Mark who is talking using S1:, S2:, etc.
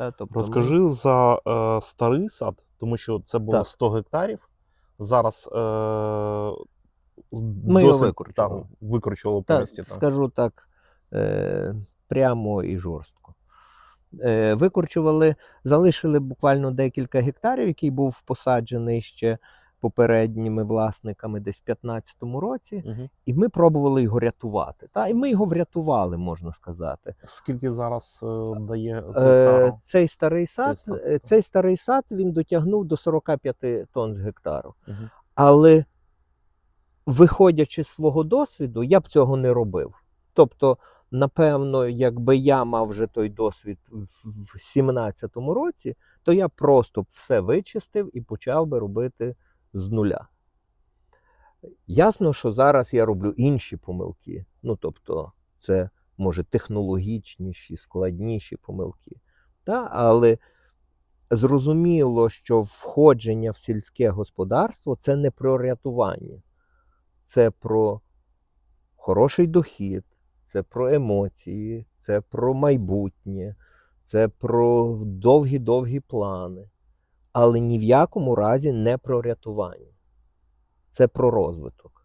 S1: Та, тобто ми-
S2: Розкажи за е, старий сад, тому що це було
S1: Так.
S2: 100 гектарів. Зараз е,
S1: Ми його викручували.
S2: Так, викручували
S1: Та,
S2: повністю. так.
S1: скажу так е, прямо і жорстко. Е, викорчували, залишили буквально декілька гектарів, який був посаджений ще попередніми власниками десь в 2015 році,
S2: Мгм.
S1: і ми пробували його рятувати. Та, і ми його врятували, можна сказати.
S2: Скільки зараз е, дає
S1: Е, цей старий сад,
S2: Цей
S1: цей старий сад він дотягнув до 45 тонн з гектару.
S2: Мгм.
S1: Але виходячи з свого досвіду, я б цього не робив. Тобто, напевно, якби я мав вже той досвід в 17-му році, то я просто б все вичистив і почав би робити з нуля. Ясно, що зараз я роблю інші помилки. Ну, тобто, це може технологічніші, складніші помилки. Та? Але зрозуміло, що входження в сільське господарство це не про рятування, це про хороший дохід, це про емоції, це про майбутнє, це про довгі-довгі плани. Але ні в якому разі не про рятування. Це про розвиток.